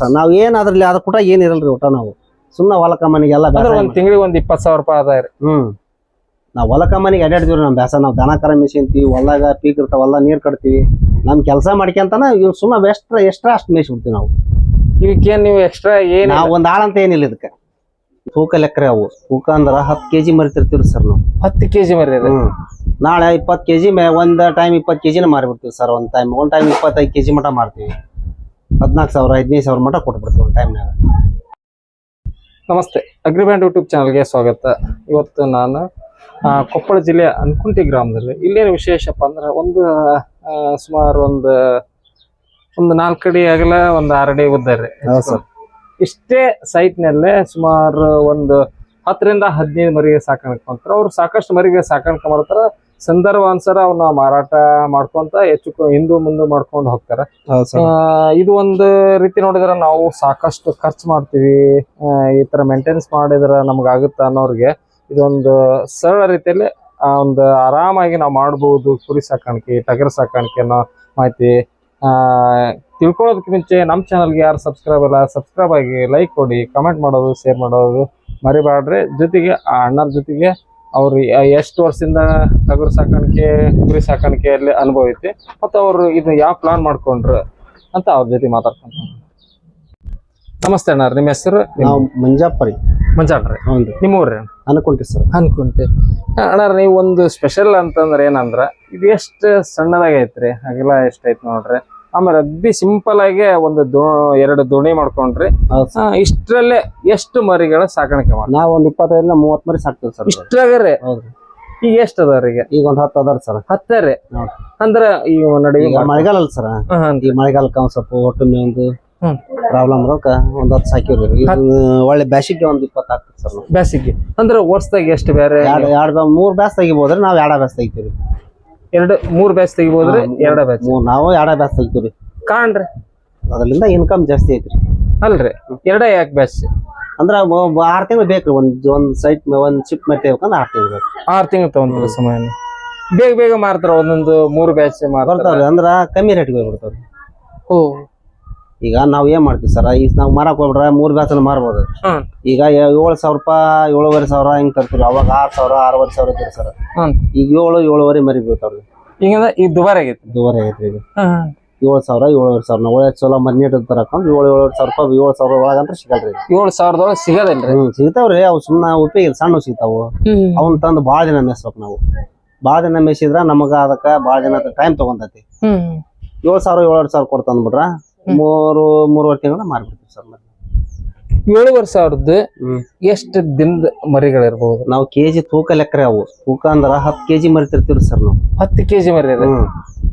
ನಾವ್ ಏನ್ ಅದ್ರಲ್ಲಿ ಅದ್ರ ಕೂಡ ಏನಿರಲ್ರಿ ಊಟ ನಾವು? ಸುಮ್ಮನೆ ಹೊಲಕ ಮನೆಗೆ ಎಲ್ಲ ಅಂದ್ರೆ ಬೇಸಾಯ ಒಂದ್ ತಿಂಗಳಿಗೆ ಒಂದ್ ಇಪ್ಪತ್ ಸಾವಿರ ರೂಪಾಯಿ ಅದ ರೀ. ಹ್ಮ್. ನಾವ್ ಹೊಲಕ ಮನೆಗೆ ಅಡ್ಡಾಡ್ತೀವ್ರಿ ನಮ್ ಬ್ಯಾಸ ನಾವ್ ದನ ಕರ ಮೇಯ್ಸಿಂತೀವಿ ಹೊಲ್ದಾಗ ಪೀಕ್ ಇರ್ತಾವ ಹೊಲ ನೀರ್ ಕಟ್ತೀವಿ. ನಮ್ ಕೆಲಸ ಮಾಡ್ಕೊಂತಾನ ಇವ್ ಸುಮ್ಮ ಎಷ್ಟ್ರ ಎಷ್ಟ್ರ ಅಷ್ಟ್ ಮೇಯ್ಸ್ಬಿಡ್ತೀವಿ ನಾವು. ಇದಕ್ಕೇನ್ ನೀವು ಎಕ್ಸ್ಟ್ರಾ ಏನ್ ನಾವ್ ಒಂದ್ ಆಳ್ ಅಂತ ಏನಿಲ್ಲ ಇದಕ್ಕ. ತೂಕ ಲೆಕ್ಕರೆ ಅವು. ತೂಕ ಅಂದ್ರ ಹತ್ ಕೆಜಿ ಮರಿತಿರ್ತೀವ್ರಿ ಸರ್ ನಾವು. ಹತ್ತು ಕೆಜಿ ಮರಿ ರೀ ಹ್ಮ್. ನಾಳೆ ಇಪ್ಪತ್ತು ಕೆಜಿ ಮೇ ಒಂದ್ ಟೈಮ್ ಇಪ್ಪತ್ ಕೆಜಿನ ಮಾರಿಬಿಡ್ತೀವಿ ಸರ್. ಒಂದ್ ಟೈಮ್ ಒಂದ್ ಟೈಮ್ ಇಪ್ಪತ್ತೈದು ಕೆಜಿ ಮಟ ಮಾರ್ತೀವಿ. ಹದಿನಾಲ್ಕು ಸಾವಿರ ಹದಿನೈದು ಸಾವಿರ ಮಟ್ಟ ಕೊಟ್ಬಿಡ್ತೀವಿ ಒಂದು ಟೈಮ್ನಾಗ ನಮಸ್ತೆ ಅಗ್ರಿಬ್ಯಾಂಡ್ ಯೂಟ್ಯೂಬ್ ಚಾನಲ್ಗೆ ಸ್ವಾಗತ. ಇವತ್ತು ನಾನು ಕೊಪ್ಪಳ ಜಿಲ್ಲೆಯ ಅನ್ಕುಂಟಿ ಗ್ರಾಮದಲ್ಲಿ. ಇಲ್ಲೇನು ವಿಶೇಷಪ್ಪ ಅಂದ್ರೆ ಒಂದು ಸುಮಾರು ಒಂದು ಒಂದು ನಾಲ್ಕು ಅಡಿ ಆಗಲ ಒಂದು ಆರು ಅಡಿ ಉದ್ದ ರೀ. ಹೌದು ಸರ್. ಇಷ್ಟೇ ಸೈಟ್ನಲ್ಲೇ ಸುಮಾರು ಒಂದು ಹತ್ತರಿಂದ ಹದಿನೈದು ಮರಿಗೆ ಸಾಕಾಣಿಕೆ ಮಾಡ್ತಾರೆ. ಅವ್ರು ಸಾಕಷ್ಟು ಮರಿಗೆ ಸಾಕಾಣಿಕೆ ಮಾಡ್ತಾರ. ಸಂದರ್ಭ ಅನುಸಾರ ಅವನ್ನ ಮಾರಾಟ ಮಾಡ್ಕೊಂತ ಹೆಚ್ಚು ಹಿಂದೂ ಮುಂದೆ ಮಾಡ್ಕೊಂಡು ಹೋಗ್ತಾರೆ. ಇದು ಒಂದು ರೀತಿ ನೋಡಿದ್ರೆ ನಾವು ಸಾಕಷ್ಟು ಖರ್ಚು ಮಾಡ್ತೀವಿ. ಈ ತರ ಮೇಂಟೆನೆನ್ಸ್ ಮಾಡಿದ್ರೆ ನಮ್ಗೆ ಆಗುತ್ತಾ ಅನ್ನೋರಿಗೆ ಇದೊಂದು ಸರಳ ರೀತಿಯಲ್ಲಿ ಒಂದು ಆರಾಮಾಗಿ ನಾವು ಮಾಡ್ಬೋದು. ಕುರಿ ಸಾಕಾಣಿಕೆ ಟಗರ್ ಸಾಕಾಣಿಕೆ ಅನ್ನೋ ಮಾಹಿತಿ. ಆ, ತಿಳ್ಕೊಳ್ಳೋದಕ್ಕೆ ಮುಂಚೆ ನಮ್ಮ ಚಾನಲ್ಗೆ ಯಾರು ಸಬ್ಸ್ಕ್ರೈಬ್ ಇಲ್ಲ ಸಬ್ಸ್ಕ್ರೈಬ್ ಆಗಿ ಲೈಕ್ ಕೊಡಿ ಕಮೆಂಟ್ ಮಾಡೋದು ಶೇರ್ ಮಾಡೋದು ಮರಿಬಾಡ್ರಿ ಜೊತೆಗೆ ಆ ಅಣ್ಣರ ಜೊತೆಗೆ ಅವ್ರು ಎಷ್ಟು ವರ್ಷದಿಂದ ಟಗರು ಸಾಕಾಣಿಕೆ ಕುರಿ ಸಾಕಾಣಿಕೆಯಲ್ಲಿ ಅನುಭವ ಐತಿ ಮತ್ತು ಅವರು ಇದನ್ನ ಯಾವ ಪ್ಲಾನ್ ಮಾಡ್ಕೊಂಡ್ರು ಅಂತ ಅವ್ರ ಜೊತೆ ಮಾತಾಡ್ಕೊಂತ ನಮಸ್ತೆ ಅಣ್ಣ ನಿಮ್ಮ ಹೆಸರು? ನಾವು ಮಂಜಪ್ಪ ರೀ. ಹೌದು. ನಿಮ್ಮ ಊರ್ರಿ ಸರ್. ಅನ್ಕೊಂತೆ ಅಣ್ಣ ನೀವು ಒಂದು ಸ್ಪೆಷಲ್ ಅಂತಂದ್ರೆ ಏನಂದ್ರ ಇದು ಎಷ್ಟು ಸಣ್ಣದಾಗೈತ್ರಿ? ಅಗಲ ಎಷ್ಟೈತಿ ನೋಡ್ರಿ? ಆಮೇಲೆ ಅಗ್ದಿ ಸಿಂಪಲ್ ಆಗಿ ಒಂದು ದೋ ಎರಡು ದೋಣಿ ಮಾಡ್ಕೊಂಡ್ರಿ. ಹೌದು ಇಷ್ಟ್ರಲ್ಲೇ ಎಷ್ಟು ಮರಿಗಳ ಸಾಕಾಣಿಕೆ ಮಾಡಿ ನಾವು ಒಂದ್ ಇಪ್ಪತ್ತೈದರಿಂದ ಮೂವತ್ತು ಮರಿ ಸಾಕ್ತೀವಿ ಸರ್ ಇಷ್ಟ್ರಾಗರೆ ಹೌದ್ರಿ ಈಗ ಎಷ್ಟು ಅದಾರಿಗೆ ಈಗ ಒಂದ್ ಹತ್ತು ಅದಾರ ಸರ್ ಹತ್ತರೆ ಹೌದು. ಅಂದ್ರ ಈ ನಡುವೆ ಈಗ ಮಳೆಗಾಲ ಅಲ್ಲ ಸರ್ ಈ ಮಳೆಗಾಲಕ್ಕೆ ಒಂದ್ ಸ್ವಲ್ಪ ಒಟ್ಟು ಮೇಂದು ಪ್ರಾಬ್ಲಮ್ ಇರೋಕ ಒಂದ್ ಹತ್ತು ಸಾಕಿವ್ರಿ ಈಗ ಒಳ್ಳೆ ಬ್ಯಾಸಿಗೆ ಒಂದ್ ಇಪ್ಪತ್ತು ಹಾಕ್ತೀವಿ ಸರ್ ಬ್ಯಾಸಿಗೆ. ಅಂದ್ರೆ ಅಂದ್ರ ವರ್ಷದಾಗ ಎಷ್ಟು ಬೇರೆ ಎರಡ್ ಎರಡು ಮೂರ್ ಬ್ಯಾಸ್ ತೆಗಿಬೋದ್ರಿ ನಾವ್ ಎರಡ ಬ್ಯಾಸ್ ತೆಗಿತೀವಿ. ಎರಡು ಮೂರ್ ಬ್ಯಾಚ್ ತೆಗಿಬೋದ್ರಿ? ಎರಡ ಬ್ಯಾಚ್ ಮೂರ್ ನಾವು ಎರಡ ಬ್ಯಾಚ್ ತೆಗಿತೀವಿ ಕಾಣ್ರಿ. ಅದರಿಂದ ಇನ್ಕಮ್ ಜಾಸ್ತಿ ಐತ್ರಿ. ಅಲ್ರಿ. ಎರಡ ಯಾಕೆ ಬ್ಯಾಚ್ ಅಂದ್ರ ಆರ್ ತಿಂಗಳು ಬೇಕ್ರಿ. ಒಂದ್ ಒಂದ್ ಸೈಟ್ ಒಂದ್ ಚಿಪ್ ಮತ್ತೆ ಆರ್ ತಿಂಗಳು ಬೇಕು ಆರ್ ತಿಂಗಳು ತಗೊಂತೀರಿ ಸಮಯ ಬೇಗ ಬೇಗ ಮಾರ್ತಾರ ಒಂದೊಂದು ಮೂರು ಬ್ಯಾಚ್ ಮಾರ್ತಾರ. ಬರ್ತಾವ್ರಿ. ಅಂದ್ರ ಕಮ್ಮಿ ರೇಟ್ಗೆ ಹೋಗ್ಬಿಡ್ತಾವ್ರಿ. ಓ. ಈಗ ನಾವ್ ಏನ್ ಮಾಡ್ತೀವಿ ಸರ್? ಈಗ ನಾವ್ ಮಾರಕ್ ಹೋಗ್ಬಿಟ್ರೆ ಮೂರ್ ಬ್ಯಾಸ್ ಮಾರ್ಬೋದು. ಹ್ಮ್ ಈಗ ಏ- ಏಳು ಸಾವಿರ ರೂಪಾಯಿ ಏಳುವರೆ ಸಾವಿರ ಹಿಂಗ್ ತರ್ತೀವಿ. ಅವಾಗ ಆರ್ ಸಾವಿರ ಆರೂವರೆ ಸಾವಿರ ಇದ್ರಿ ಸರ್. ಹ್ಮ್ ಈಗ ಏಳು ಏಳುವರೆ ಮರಿ ಬೀಳ್ತಾವ್ರಿ ಈಗ ಈಗ ದುಬಾರಿ ಆಗೈತಿ. ದುಬಾರಿ ಆಗೈತ್ರಿ ಈಗ ಹ್ಮ್ ಏಳು ಸಾವಿರ ಏಳುವರೆ ಸಾವಿರ. ನಾವು ಒಳ್ಳೆ ಚಲೋ ಮರಿ ನೀಟ್ ತರಕಂದ್ರೆ ಏಳು ಏಳುವರೆ ಸಾವಿರ ರೂಪಾಯಿ ಏಳು ಸಾವಿರ ಒಳಗಂತ್ರ ಸಿಗಲ್ರಿ ಏಳು ಸಾವಿರದೊಳಗೆ ಸಿಗೋದಿಲ್ರಿ ಹ್ಮ್ ಸಿಗ್ತಾವ್ರಿ ಅವು ಸುಮ್ಮನೆ ಉಪಯೋಗ ಇಲ್ಲ, ಸಣ್ಣ ಸಿಗ್ತಾವು. ಅವ್ನ ತಂದು ಭಾಳ ದಿನ ಮೇಯಿಸ್ಬೇಕು ನಾವು. ಭಾಳ ದಿನ ಮೇಯಿಸಿದ್ರ ನಮಗ ಅದಕ್ಕ ಭಾಳ ದಿನ ಟೈಮ್ ತಗೊಂತೈತಿ. ಹ್ಮ್. ಏಳು ಸಾವಿರ ಏಳುವರೆ ಸಾವಿರ ಕೊಡ್ತಾ ಅಂದ್ಬಿಟ್ರ ಮೂರು ಮೂರುವರೆ ತಿಂಗಳ ಮಾರ್ಬಿಡ್ತೀವಿ ಸರ್ ಮತ್ತೆ ಏಳುವರೆ ಸಾವಿರದ್ದು ಹ್ಮ್. ಎಷ್ಟು ದಿನದ ಮರಿಗಳಿರ್ಬೋದು? ನಾವು ಕೆಜಿ ತೂಕ ಲೆಕ್ಕರೆ ಅವು. ತೂಕ ಅಂದ್ರ ಹತ್ತು ಕೆಜಿ ಮರಿತಿರ್ತೀವಿ ಸರ್ ನಾವು. ಹತ್ತು ಕೆಜಿ ಮರಿ ಇದೆ ಹ್ಮ್.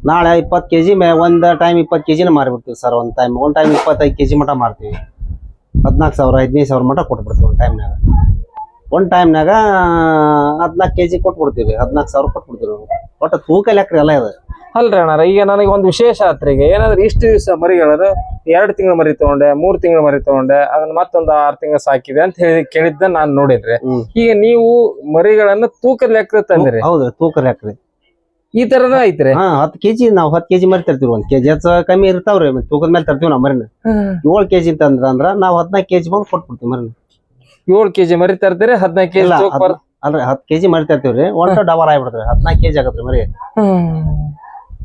ನಾಳೆ ಇಪ್ಪತ್ತು ಕೆಜಿ ಮೇ ಒಂದು ಟೈಮ್ ಇಪ್ಪತ್ತು ಕೆಜಿನ ಮಾರ್ಬಿಡ್ತೀವಿ ಸರ್ ಒಂದು ಟೈಮ್ ಒಂದ್ ಟೈಮ್ ಇಪ್ಪತ್ತೈದು ಕೆಜಿ ಮಟ ಮಾರ್ತೀವಿ. ಹದಿನಾಲ್ಕು ಸಾವಿರ ಹದಿನೈದು ಸಾವಿರ ಮಟ ಕೊಟ್ಬಿಡ್ತೀವಿ ಒಂದು ಟೈಮ್ನಾಗ ಒಂದು ಟೈಮ್ನಾಗ ಹದಿನಾಲ್ಕು ಕೆಜಿ ಕೊಟ್ಬಿಡ್ತೀವಿ. ಹದಿನಾಲ್ಕು ಸಾವಿರ ಕೊಟ್ಬಿಡ್ತೀವಿ ನಾವು. ಒಟ್ಟು ತೂಕ ಲೆಕ್ಕರೆ ಎಲ್ಲ ಇದೆ. ಅಲ್ರಿ ಅಣ್ಣ ಈಗ ನನಗೆ ಒಂದು ವಿಶೇಷ ಆತ್ರಿ ಈಗ ಏನಾದ್ರೆ ಇಷ್ಟು ದಿವಸ ಮರಿಗಳದ ಎರಡು ತಿಂಗಳ ಮರಿ ತಗೊಂಡೆ ಮೂರ್ ತಿಂಗಳ ಮರಿ ತಗೊಂಡೆ ಅದನ್ನ ಮತ್ತೊಂದು ಆರು ತಿಂಗಳ ಸಾಕಿದೆ ಅಂತ ಹೇಳಿ ಕೇಳಿದ್ದ ನಾನ್ ನೋಡಿನ್ರಿ ಹ್ಮ್. ಈಗ ನೀವು ಮರಿಗಳನ್ನ ತೂಕ ಲೆಕ್ಕ ತಂದಿರಿ. ಹೌದು ತೂಕ ಲೆಕ್ಕರಿ ಈ ತರದ ಐತ್ರಿ? ಹಾ ಹತ್ತು ಕೆಜಿ ನಾವು ಹತ್ತು ಕೆಜಿ ಮರಿ ತರ್ತೀವಿ ಒಂದ್ ಕೆಜಿ ಹೆಚ್ಚ ಕಮ್ಮಿ ಇರ್ತಾವ್ರಿ ತೂಕದ ಮೇಲೆ ತರ್ತೀವಿ ನಾವು ಮರಿನ. ಏಳು ಕೆಜಿ ತಂದ್ರ ಅಂದ್ರ ನಾವು ಹದಿನಾಲ್ಕು ಕೆಜಿ ಬಂದು ಕೊಟ್ಬಿಡ್ತೀವಿ ಮರಿನ. ಏಳು ಕೆಜಿ ಮರಿ ತರ್ತೀರಿ ಹದಿನೈದು ಕೆಜಿ ಅಲ್ರಿ ಹತ್ತು ಕೆಜಿ ಮರಿ ತರ್ತೀವ್ರಿ ಒಟ್ಟು ಡಬಲ್ ಆಗ್ಬಿಡ್ತೀವಿ ಹದಿನಾಲ್ಕು ಕೆಜಿ ಆಗತ್ರಿ ಮರಿ.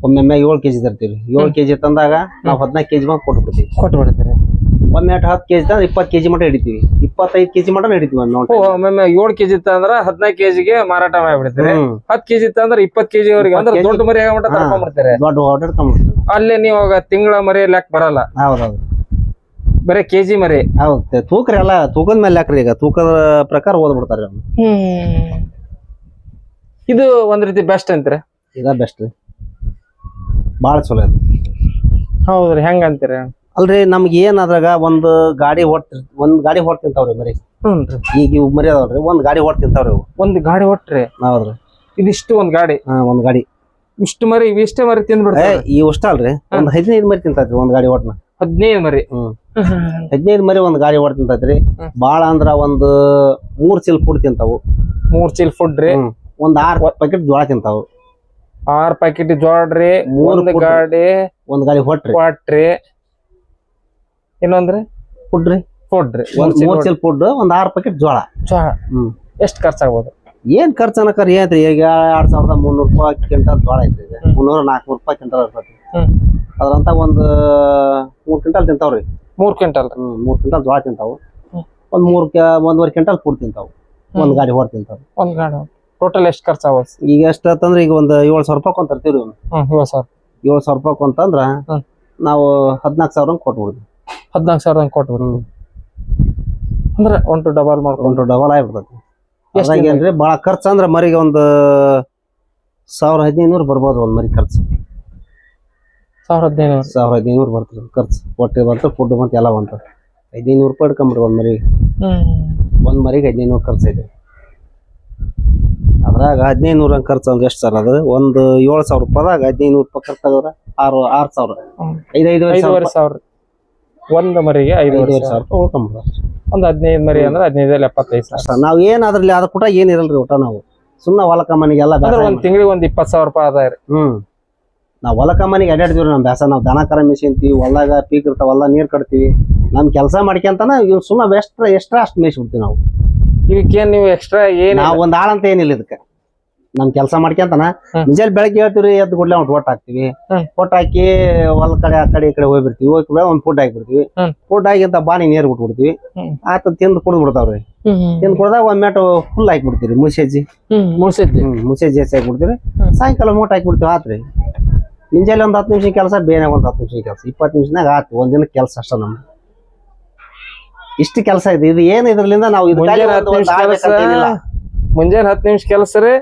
ಒಮ್ಮೊಮ್ಮೆ ಏಳು ಕೆಜಿ ತರ್ತೀವಿ ಏಳು ಕೆಜಿ ತಂದಾಗ ನಾವು ಹದಿನಾಲ್ಕು ಕೆಜಿ ಮಾಡಿ ಕೊಟ್ಬಿಡ್ತೀವಿ. ಕೊಟ್ಟು ಬಿಡ್ತೀರಿ ಒಮ್ಮೆ ಹತ್ತು ಕೆಜಿ ತಂದ್ರೆ ಇಪ್ಪತ್ತು ಕೆಜಿ ಮಟ ಹಿಡಿತೀವಿ. ಇಪ್ಪತ್ತೈದು ಕೆಜಿ ಮಟ ಹಿಡಿತೀವಿ ಒಂದು ಒಮ್ಮೆ ಒಮ್ಮೊಮ್ಮೆ ಏಳು ಕೆಜಿ ತಂದ್ರ ಹದಿನಾಲ್ಕು ಕೆಜಿಗೆ ಮಾರಾಟ ಮಾಡಿಬಿಡ್ತೀರಿ. ಹತ್ತು ಕೆಜಿ ತಂದ್ರೆ ಇಪ್ಪತ್ತು ಕೆಜಿ ಅವರಿಗೆ ಅಂದ್ರೆ ದೊಡ್ಡ ಮರಿ ಆಗಮಟ ಹಾ. ತರ್ಕೊಂಡ್ಬಿಡ್ತೀರಿ ದೊಡ್ಡ ಆರ್ಡರ್ ತಗೊಂಡ್ಬಿಡ್ತೀವಿ. ಅಲ್ಲಿ ನೀವು ತಿಂಗಳ ಮರಿ ಲೆಕ್ಕ ಬರಲ್ಲ. ಹೌದೌದು. ಬರೀ ಕೆಜಿ ಮರಿ. ಹೌದು ತೂಕ್ರಿ ಅಲ್ಲ ತೂಕದ ಮೇಲೆ ಹಾಕ್ರಿ ಈಗ. ತೂಕದ ಪ್ರಕಾರ ಓದ್ಬಿಡ್ತಾರೆ. ಇದು ಒಂದ್ ರೀತಿ ಬೆಸ್ಟ್ ಅಂತೀರಿ? ಇದ ಬೆಸ್ಟ್ ರೀ. ಭಾಳ ಚಲೋ ಇದೆ ಹೌದ್ರಿ ಹೆಂಗ ಅಂತೀರಿ? ಅಲ್ರಿ ನಮ್ಗೆ ಏನ್ ಅದ್ರಾಗ ಒಂದು ಗಾಡಿ ಹೊಟ್ಟಿ ಒಂದ್ ಗಾಡಿ ಹೊಟ್ ತಿಂತಾವ್ರಿ ಮರಿ. ಹ್ಞೂನ್ರಿ ಈಗ ಇವ್ ಮರಿ ಅದಾವ್ರಿ ಒಂದ್ ಗಾಡಿ ಹೊಟ್ ತಿಂತಾವ್ರಿ ಇವು. ಒಂದ್ ಗಾಡಿ ಹೊಟ್ರಿ ಹೌದ್ರಿ. ಇದಿಷ್ಟು ಒಂದ್ ಗಾಡಿ? ಹಾ ಒಂದ್ ಗಾಡಿ. ಇಷ್ಟು ಮರಿ ಇಷ್ಟೇ ಮರಿ ಏ ತಿಂದ್ಬಿಡ್ತಾರೆ ಈ ಅಷ್ಟ ಅಲ್ರಿ ಒಂದ್ ಹದಿನೈದು ಮರಿ ತಿಂತೈತ್ರಿ ಒಂದ್ ಗಾಡಿ ಹೊಟ್ಟನ. ಹದಿನೈದು ಮರಿ? ಹ್ಮ್. ಹದಿನೈದು ಮರಿ ಒಂದ್ ಗಾಡಿ ಹೊಟ್ ತಿಂತೈತ್ರಿ. ಹ್ಮ್. ಬಾಳ ಅಂದ್ರ ಒಂದ್ ಮೂರ್ ಚೀಲ ಫುಡ್ ತಿಂತಾವು. ಮೂರ್ ಚೀಲ ಫುಡ್ ರೀ? ಹ್ಮ್. ಒಂದ್ ಆರ್ ಪ್ಯಾಕೆಟ್ ಜೋಳ ತಿಂತಾವು. ಆರ್ ಪ್ಯಾಕೆಟ್ ಜೋಡ್ರಿ ಒಂದ್ ಮೂರ್ ಗಾಡಿ ಒಂದ್ ಗಾಡಿ ಹೊಟ್ರಿ. ಹೊಟ್ರಿ. ಇನ್ನೊಂದ್ರಿ? ಫುಡ್ ರೀ ಫುಡ್ ರೀ ಒಂದ್ ಮೂರ್ ಚೀಲ ಫುಡ್ ಒಂದ್ ಆರ್ ಪ್ಯಾಕೆಟ್ ಜೋಳ. ಹ್ಮ್. ಎಷ್ಟು ಖರ್ಚಾಗ್ಬೋದು? ಏನ್ ಖರ್ಚು ಅನ್ನಕರ್ ಏನ್ರಿ ಈಗ ಎರಡ್ ಸಾವಿರದ ಮುನ್ನೂರು ರೂಪಾಯಿ ಕ್ವಿಂಟಲ್ ಜೋಳ ಈಗ. ಮುನ್ನೂರ ನಾಲ್ಕುನೂರು ರೂಪಾಯಿ ಕ್ವಿಂಟಲ್ ಇರ್ತೈತಿ. ಅದ್ರಂತ ಒಂದ್ ಮೂರ್ ಕ್ವಿಂಟಲ್ ತಿಂತಾವ್ರಿ. ಮೂರ್ ಕ್ವಿಂಟಲ್. ಹ್ಮ್ ಮೂರ್ ಕ್ವಿಂಟಲ್ ಜೋಳ ತಿಂತಾವು. ಒಂದ್ ಮೂರ್ ಒಂದೂವರೆ ಒಂದ್ವರೆ ಕ್ವಿಂಟಲ್ ಫುಡ್ ತಿಂತಾವು. ಒಂದ್ ಗಾಡಿ ಹೊರ ತಿಂತಾವು. ಒಂದ್ ಗಾಡಿ ಟೋಟಲ್ ಎಷ್ಟು ಖರ್ಚಾಗ್ಬೋದು ಈಗ ಎಷ್ಟು ಆತಂದ್ರೆ ಈಗ ಒಂದು ಏಳು ಸಾವಿರ ರೂಪಾಯಿ ಕೊಂತರ್ತೀವಿ ಹ್ಮ್ ಏಳು ಸಾವಿರ. ಏಳ್ ಸಾವಿರ ರೂಪಾಯಿ ಕೊಂತಂದ್ರ ಹ್ಮ್. ನಾವು ಹದಿನಾಲ್ಕು ಸಾವಿರ ಕೊಟ್ಬಿಡ್ತೀವಿ. ಹದಿನಾಲ್ಕು ಸಾವಿರ ಹಂಗೆ ಅಂದ್ರೆ ಒನ್ ಟು ಡಬಲ್ ಮಾಡ್ಕೊಂಡು ಒಂದು ಡಬಲ್ ಆಗಿಬಿಡ್ತೈತಿ. ಎಷ್ಟ್ ಅದ್ರಾಗ ಏನ್ರಿ ಭಾಳ ಖರ್ಚು ಅಂದ್ರೆ ಮರಿಗೆ ಒಂದು ಸಾವಿರ ಹದಿನೈದು ಬರ್ಬೋದು ಒಂದು ಮರಿ ಖರ್ಚು. ಸಾವಿರ ಹದಿನೈದು ಸಾವಿರ ಹದಿನೈದು ಬರ್ತದೆ ಖರ್ಚು. ಹೊಟ್ಟೆ ಬಂತು ಫುಡ್ ಬಂತು ಎಲ್ಲ ಬಂತು. ಹದಿನೈದು ರೂಪಾಯಿ ಇಟ್ಕೊಂಬಿಡ್ರಿ ಒಂದು ಮರಿ. ಹ್ಮ್. ಒಂದ್ ಮರಿಗೆ ಹದಿನೈದು ಖರ್ಚು ಐತೆ. ಅದ್ರಾಗ ಹದಿನೈದು ನೂರ ಖರ್ಚು ಅಂದ್ರೆ ಎಷ್ಟು ಸರ್ ಅದು? ಒಂದು ಏಳು ಸಾವಿರ ರೂಪಾಯಿದಾಗ ಹದಿನೈದು ರೂಪಾಯಿ ಖರ್ಚು ಆಗಿದ್ರೆ ಆರು ಆರು ಸಾವಿರ. ಐದು ಐದುವರೆ ಸಾವಿರ. ಒಂದು ಮರಿಗೆ ಐದುವರೆ ಸಾವಿರ. ರೂಪಾಯಿ ಒಂದು ಹದಿನೈದು ಮರಿ ಅಂದ್ರೆ ಹದಿನೈದಲ್ಲಿ ಎಪ್ಪತ್ತೈದು ಸಾವಿರ. ಸರ್ ನಾವು ಏನ್ ಅದ್ರಲ್ಲಿ ಅದ್ರ ಕೂಡ ಏನಿರಲ್ರಿ ಊಟ ನಾವು? ಸುಮ್ಮನೆ ಹೊಲಕ ಮನೆಗೆ ಎಲ್ಲ ಅಂದ್ರೆ ಒಂದು ತಿಂಗಳಿಗೆ ಒಂದು ಇಪ್ಪತ್ತು ಸಾವಿರ ರೂಪಾಯಿ ಆದಾಯ ರೀ. ಹ್ಞೂ ನಾವು ಹೊಲಕ ಮನೆಗೆ ಅಡ್ಡಾಡ್ತೀವಿ ನಮ್ ಬ್ಯಾಸ ನಾವು ದನ ಕರ ಮೇಯ್ಸಿಂತೀವಿ ಹೊಲ್ದಾಗ ಪೀಕ್ ಇರ್ತಾವ ನೀರು ನೀರ್ ಕಟ್ತೀವಿ. ನಮ್ಮ ಕೆಲಸ ಮಾಡ್ಕೊಂತನ ಇವ್ ಸುಮ್ಮನೆ ಎಷ್ಟ್ರ ಎಷ್ಟ್ರ ಅಷ್ಟು ಮೇಯಿಸ್ಬಿಡ್ತೀವಿ ನಾವು. ಇದಕ್ಕೇನ್ ನೀವು ಎಕ್ಸ್ಟ್ರಾ ಏನ್ ಒಂದ್ ಒಂದ್ ಆಳಂತ ಏನಿಲ್ಲ ಇದಕ್ಕೆ. ನಮ್ ಕೆಲಸ ಮಾಡ್ಕೊಂತನ ನಿಜಲ್ ಬೆಳಗ್ಗೆ ಹೇಳ್ತೀವ್ರಿ ಎದ್ದು ಗುಡ್ಲೆ ಒಂದ್ ಒಟ್ಟು ಹಾಕ್ತಿವಿ. ಫೋಟ್ ಒಟ್ಟು ಹಾಕಿ ಹೊಲ ಕಡೆ ಆ ಕಡೆ ಈ ಕಡೆ ಹೋಗ್ಬಿಡ್ತೀವಿ. ಹೋಗಿ ಒಂದ್ ಫುಡ್ ಹಾಕ್ಬಿಡ್ತೀವಿ. ಫೋಟ್ ಫುಡ್ ಹಾಕಿಂತ ಬಾನಿ ನೀರ್ ಬಿಟ್ಬಿಡ್ತೀವಿ. ಆತ ತಿಂದು ಕುಡಿದ್ ಬಿಡ್ತಾವ್ರಿ. ತಿಂದು ಕುಡ್ದಾಗ ಒಂದ್ ಮ್ಯಾಟು ಫುಲ್ ಹಾಕ್ಬಿಡ್ತೀರಿ ಮುಸೇಜಿ ಹ್ಮ್ ಮುಸೇಜಿ ಹೆಚ್ಚು ಹಾಕ್ಬಿಡ್ತೀವಿ. ಸಾಯಂಕಾಲ ಮೂಟ ಹಾಕ್ಬಿಡ್ತೀವಿ ಆತ್ರಿ. ಮುಂಜಾನೆ ಒಂದ್ ಹತ್ತು ನಿಮಿಷ ಕೆಲಸ ಬೇನೆ ಒಂದ್ ಹತ್ತು ನಿಮಿಷ ಕೆಲಸ. ಇಪ್ಪತ್ತು ನಿಮಿಷನಾಗ ಆತು ಒಂದಿನ ದಿನ ಕೆಲಸ ಅಷ್ಟ ನಮ್ದು. ಇಷ್ಟು ಕೆಲಸ ಇದೆ. ಇದು ಏನ್ ಇದ್ರಲಿಂದ ನಾವು ಮುಂಜಾನೆ ಒಂದು- ಹತ್ತು ಒಂದು ನಿಮಿಷ ಕೆಲಸ ರೀ